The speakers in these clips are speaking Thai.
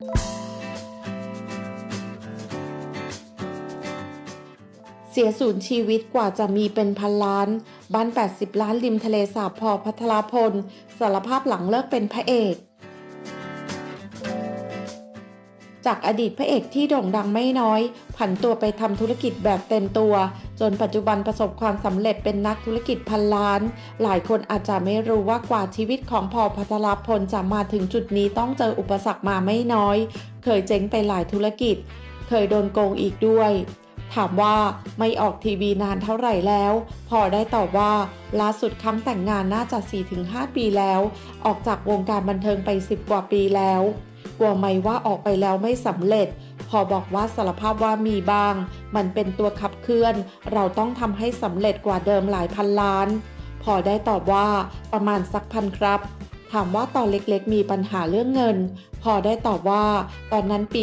เสียสูญชีวิตกว่าจะมีเป็นพันล้าน บ้าน 80 ล้านริมทะเลสาบพอพัทรพล สารภาพหลังเลิกเป็นพระเอก จากอดีตพระเอกที่โด่งดังไม่น้อย ผันตัวไปทำธุรกิจแบบเต็มตัว จนปัจจุบันประสบความสำเร็จเป็นนักธุรกิจพันล้าน หลายคนอาจจะไม่รู้ว่ากว่าชีวิตของพอพัทรพลจะมาถึงจุดนี้ต้องเจออุปสรรคมาไม่น้อย เคยเจ๊งไปหลายธุรกิจ เคยโดนโกงอีกด้วย ถามว่าไม่ออกทีวีนานเท่าไหร่แล้ว พอได้ตอบว่าล่าสุดครั้งแต่งงานน่าจะ 4-5 ปีแล้ว ออกจากวงการบันเทิงไป 10 กว่าปีแล้ว กลัวไหมว่าออกไปแล้วไม่สำเร็จ พอบอกว่าสารภาพว่ามีบ้าง มันเป็นตัวขับเคลื่อน เราต้องทำให้สำเร็จกว่าเดิมหลายพันล้าน พอได้ตอบว่าประมาณสักพันครับถามว่าตอนเล็กๆ มีปัญหาเรื่องเงิน พอได้ตอบว่า ตอนนั้นปี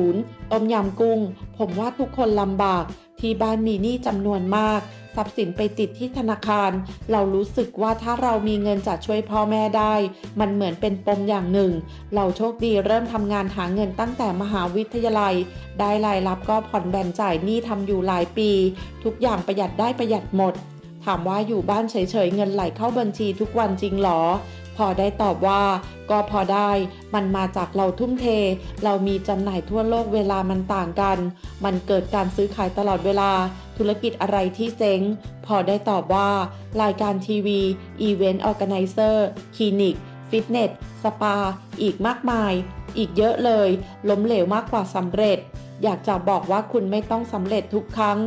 40 ต้มยำกุ้ง ผมว่าทุกคนลำบาก ที่บ้านมีหนี้จำนวนมาก ทรัพย์สินไปติดที่ธนาคาร เรารู้สึกว่าถ้าเรามีเงินจะช่วยพ่อแม่ได้ มันเหมือนเป็นปมอย่างหนึ่ง เราโชคดีเริ่มทำงานหาเงินตั้งแต่มหาวิทยาลัย ได้รายรับก็ผ่อนแบ่งจ่ายหนี้ทำอยู่หลายปี ทุกอย่างประหยัดได้ประหยัดหมด ถามว่าอยู่บ้านเฉยๆเงินไหลเข้าบัญชีทุกวันจริงหรอ พอได้ตอบว่าก็พอได้มันมาจากเราทุ่มเท เรามีจำหน่ายทั่วโลกเวลามันต่างกัน มันเกิดการซื้อขายตลอดเวลา ธุรกิจอะไรที่เจ๊ง พอได้ตอบว่า รายการทีวี อีเวนต์ออแกไนเซอร์ คลินิก ฟิตเนส สปา อีกมากมาย อีกเยอะเลย ล้มเหลวมากกว่าสำเร็จ อยากจะบอกว่าคุณไม่ต้องสำเร็จทุกครั้ง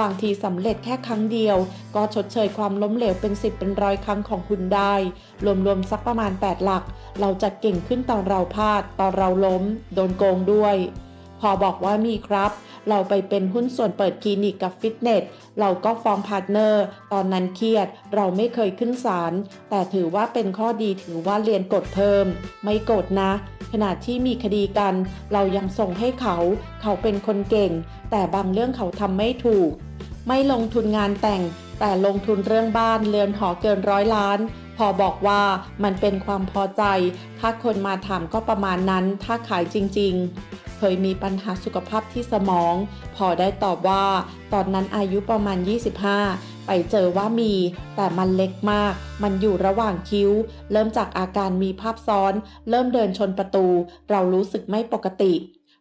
บางทีสำเร็จแค่ครั้งเดียว ก็ชดเชยความล้มเหลวเป็น10เป็นร้อยครั้งของคุณได้ รวมๆสักประมาณ 8 หลัก เราจะเก่งขึ้นตอนเราพลาด ตอนเราล้ม โดนโกงด้วย พอบอกว่ามีครับ เราไปเป็นหุ้นส่วนเปิดคลินิกกับฟิตเนส เราก็ฟ้องพาร์ทเนอร์ ตอนนั้นเครียด เราไม่เคยขึ้นศาล แต่ถือว่าเป็นข้อดีถือว่าเรียนกฎเพิ่ม ไม่โกรธนะ ขณะที่มีคดีกัน เรายังส่งให้เขา เขาเป็นคนเก่ง แต่บางเรื่องเขาทำไม่ถูก ไม่ลงทุนงานแต่ง แต่ลงทุนเรื่องบ้านเรือนหอเกินร้อยล้านพอบอกว่ามันเป็นความพอใจ ถ้าคนมาถามก็ประมาณนั้น ถ้าขายจริง ๆ เคยมีปัญหาสุขภาพที่สมอง พอได้ตอบว่า ตอนนั้นอายุประมาณ 25 ไปเจอว่ามี แต่มันเล็กมาก มันอยู่ระหว่างคิ้ว เริ่มจากอาการมีภาพซ้อน เริ่มเดินชนประตู เรารู้สึกไม่ปกติ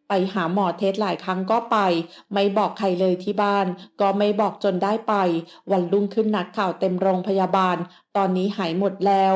ไปหาหมอเทสหลายครั้งก็ไป ไม่บอกใครเลยที่บ้าน ก็ไม่บอกจนได้ไป วันรุ่งขึ้นนักข่าวเต็มโรงพยาบาล ตอนนี้หายหมดแล้ว